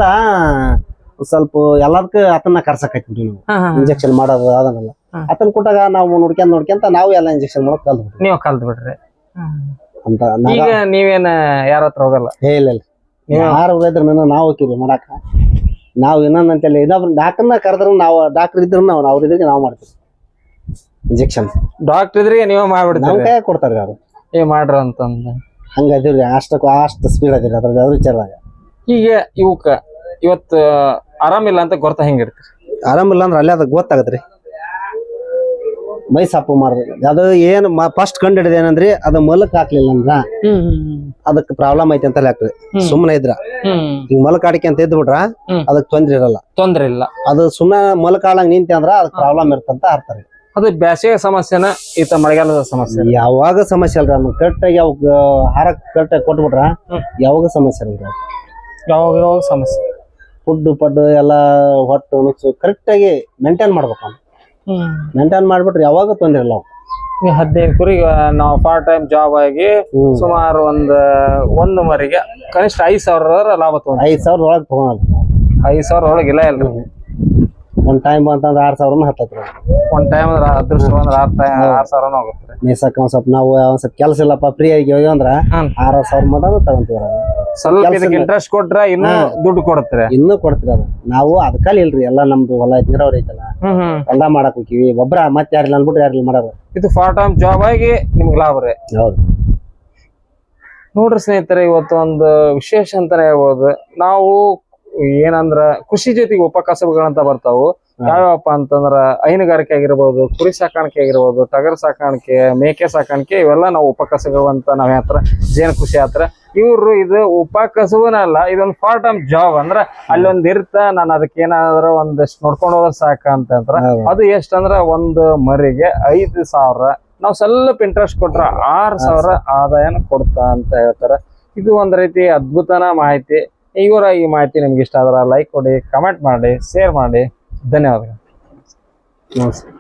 ಸ್ವಲ್ಪ ಎಲ್ಲದಕ್ಕ ಆತನ ಕರ್ಸಕೈತಿದ್ವಿ ನಾವು. ಇಂಜೆಕ್ಷನ್ ಮಾಡೋದು ಅದನ್ನೆಲ್ಲ ಆತನ್ ಕೊಟ್ಟಾಗ ನಾವು ನೋಡ್ಕೊಂಡ್ ನೋಡ್ಕೊಂತ ನಾವು ಎಲ್ಲ ಇಂಜೆಕ್ಷನ್ ಮಾಡೋದ್ ಕಲ್ತ್ಬಿಟ್ವಿ ನೀವು ಕಲ್ತ್ ಬಿಡ್ರಿ ಅಂತ ಈಗ ನೀವೇನ ಯಾರ ಹತ್ರ ಹೋಗಲ್ಲ? ಹೇ ಇಲ್ಲ ಇಲ್ಲ. ಯಾರು ಹೋಗಿದ್ರೆ ನಾವು ಹೋಗ್ತೀವಿ ಮಾಡಾಕ. ನಾವು ಇನ್ನೊಂದು ಅಂತೇಳಿ ಇನ್ನೊಬ್ರು ಡಾಕ್ಟರ್ನ ಕರೆದ್ರೆ ನಾವು ಡಾಕ್ಟರ್ ಇದ್ರು ನಾವು ಅವ್ರ ಇದ್ರಿಗೆ ನಾವು ಮಾಡ್ತೀವಿ. ಇಂಜೆಕ್ಷನ್ ಡಾಕ್ಟರ್ ಇದ್ರಿಗೆ ನೀವೇ ಮಾಡ್ಬಿಡ್ತೀವಿ ನಾವು ಕೈ ಕೊಡ್ತಾರೆ ಅವರು ಏ ಮಾಡ್ರ ಅಂತಂದ. ಹಂಗೆ ಅದೀವ್ರಿ ಅಷ್ಟಕ್ಕೂ ಅಷ್ಟು ಸ್ಪೀಡ್ ಅದಿರಿ ಅದ್ರ ಅದ್ರ ವಿಚಾರದಾಗ ಈಗ ಇವಕ್ಕೆ ಇವತ್ತು ಆರಾಮಿಲ್ಲ ಅಂತ ಗೊತ್ತ ಹೆಂಗಿರ್ತೀರಿ? ಆರಾಮಿಲ್ಲ ಅಂದ್ರೆ ಅಲ್ಲೇ ಅದಕ್ಕೆ ಗೊತ್ತಾಗತ್ರಿ. ಮೈ ಸಪ್ಪು ಮಾಡಿದ್ರೆ ಅದು ಏನ್ ಫಸ್ಟ್ ಕಂಡು ಹಿಡಿದ ಏನಂದ್ರಿ ಅದು ಮಲಕ್ ಹಾಕ್ಲಿಲ್ಲ ಅಂದ್ರ ಅದಕ್ಕೆ ಪ್ರಾಬ್ಲಮ್ ಐತಿ ಅಂತ ಹಾಕ್ರಿ. ಸುಮ್ನೆ ಸುಮ್ಮನೆ ಇದ್ರ ಈಗ ಮಲಕ್ ಆಡಿಕೆ ಅಂತ ಇದ್ ಬಿಟ್ರ ಅದಕ್ ತೊಂದ್ರೆ ಇರಲ್ಲ. ತೊಂದ್ರೆ ಇಲ್ಲ. ಅದು ಸುಮ್ಮನೆ ಮಲಕ್ ಆಡಂಗ್ ನಿಂತೆ ಅಂದ್ರ ಅದಕ್ ಪ್ರಾಬ್ಲಮ್ ಇರ್ತಂತ ಅರ್ಥ ರೀ. ಅದು ಬ್ಯಾಸಿಗೆ ಸಮಸ್ಯೆನ ಈತ ಮಳೆಗಾಲದ ಸಮಸ್ಯೆ ಯಾವಾಗ ಸಮಸ್ಯೆ ಅಲ್ರಿ ನಮ್ಗೆ ಕರೆಕ್ಟಾಗಿ ಹಾರ ಕರೆಕ್ಟ್ ಆಗಿ ಕೊಟ್ಬಿಟ್ರ. ಯಾವಾಗ ಸಮಸ್ಯೆ ಅಲ್ರಿ ಯಾವಾಗ ಯಾವಾಗ ಸಮಸ್ಯೆ? ಫುಡ್ ಪಡ್ ಎಲ್ಲ ಹೊಟ್ಟು ಕರೆಕ್ಟ್ ಆಗಿ ಮೇಂಟೈನ್ ಮಾಡ್ಬೇಕು ಮೇಂಟೈನ್ ಮಾಡ್ಬಿಟ್ರೆ ಯಾವಾಗ ತೊಂದ್ರೆ ಇಲ್ಲ. ಈ ಹದಿನೈದು ಕುರಿಗೆ ನಾವು ಪಾರ್ಟ್ ಟೈಮ್ ಜಾಬ್ ಆಗಿ ಸುಮಾರು ಒಂದು ಒಂದು ಮರಿಗೆ ಕನಿಷ್ಠ ಐದು ಸಾವಿರ ಲಾಭ ತಗೊಂಡ್ ಐದು ಸಾವಿರ ಒಳಗೆ ತಗೊಳಲ್ಲ. ಐದು ಸಾವಿರ ಒಳಗೆ ಇಲ್ಲ ಇಲ್ಲ ಒಂದ್ ಟೈಮ್ ಅಂತಂದ್ರೆ ಆರ್ ಸಾವಿರನ ಹತ್ತತ್ರಿ. ಒಂದ್ ಟೈಮ್ ಅಂದ್ರೆ ಅದೃಷ್ಟ ಅಂದ್ರೆ ಆರ್ ಟೈಮ್ ಆರ್ ಸಾವಿರನ ಹೋಗುತ್ತೆ ಮೇಸಕ್ ಒಂದ್ ಸ್ವಲ್ಪ ನಾವು ಒಂದ್ ಸ್ವಲ್ಪ ಕೆಲಸ ಇಲ್ಲಪ್ಪ ಫ್ರೀ ಆಗಿ ಹೋಗಿ ಅಂದ್ರ ಹ್ಮ್. ಆರ್ ಆರ್ ಸಾವಿರ ಮಟ ತಗೊಂತೀವ್ರ ಸ್ವಲ್ಪ ಕೆಲ್ಸ ಇದಕ್ಕೆ ಇಲ್ಲ. ಇಂಟ್ರೆಸ್ಟ್ ಕೊಟ್ರೆ ಇನ್ನೂ. ದುಡ್ಡು ಕೊಡ್ತಾರೆ. ಇನ್ನೂ ಕೊಡ್ತೀರಿ ಅದು ನಾವು ಅದಕ್ಕಲ್ಲಿ ಇಲ್ರಿ ಎಲ್ಲ ನಮ್ದು ಹೊಲ ಐತಿ ನೀರಾವರಿ ಐತಲ್ಲ. ಹ್ಮ್ ಹ್ಮ್. ಹೊಲ ಮಾಡಕ್ ಹೋಗಿವಿ ಒಬ್ರ ಮತ್ತೆ ಯಾರಿಲ್ಲ ಅನ್ಬಿಟ್ರೆ ಯಾರಿಲ್ಲ ಮಾಡೋದು. ಇದು ಪಾರ್ಟ್ ಟೈಮ್ ಜಾಬ್ ಆಗಿ ನಿಮ್ಗೆ ಲಾಭ ರೀ. ಹೌದು. ನೋಡ್ರಿ ಸ್ನೇಹಿತರೆ ಇವತ್ತು ಒಂದು ವಿಶೇಷ ಅಂತಾನೆ ಹೇಳ್ಬೋದು. ನಾವು ಏನಂದ್ರ ಕೃಷಿ ಜೊತೆಗೆ ಉಪಕಸಬುಗಳಂತ ಬರ್ತಾವು. ಯಾವ್ಯಾವಪ್ಪ ಅಂತಂದ್ರ ಹೈನುಗಾರಿಕೆ ಆಗಿರ್ಬೋದು ಕುರಿ ಸಾಕಾಣಿಕೆ ಆಗಿರ್ಬೋದು ಟಗರ್ ಸಾಕಾಣಿಕೆ ಮೇಕೆ ಸಾಕಾಣಿಕೆ ಇವೆಲ್ಲ ನಾವು ಉಪಕಸಬು ಅಂತ ನಾವ್ ಹತ್ರ ಜೇನು ಕೃಷಿ ಹತ್ರ ಇವ್ರು ಇದು ಉಪಕಸಬುನಲ್ಲ ಇದೊಂದು ಪಾರ್ಟ್ ಟೈಮ್ ಜಾಬ್ ಅಂದ್ರ ಅಲ್ಲೊಂದ್ ಇರ್ತ ನಾನು ಅದಕ್ಕೆ ಏನಾದ್ರೂ ಒಂದಷ್ಟು ನೋಡ್ಕೊಂಡು ಹೋದ್ರೆ ಸಾಕ ಅಂತಂದ್ರ ಅದು ಅದು ಎಷ್ಟಂದ್ರ ಒಂದು ಮರಿಗೆ ಐದು ಸಾವಿರ ನಾವು ಸ್ವಲ್ಪ ಇಂಟ್ರೆಸ್ಟ್ ಕೊಟ್ರ ಆರ್ ಸಾವಿರ ಆದಾಯನ ಕೊಡ್ತಾ ಅಂತ ಹೇಳ್ತಾರ. ಇದು ಒಂದ್ ರೀತಿ ಅದ್ಭುತನ ಮಾಹಿತಿ. ಇವರ ಈ ಮಾಹಿತಿ ನಿಮ್ಗೆ ಇಷ್ಟ ಆದ್ರೆ ಲೈಕ್ ಕೊಡಿ ಕಮೆಂಟ್ ಮಾಡಿ ಶೇರ್ ಮಾಡಿ. ಧನ್ಯವಾದಗಳು. ನಮಸ್ಕಾರ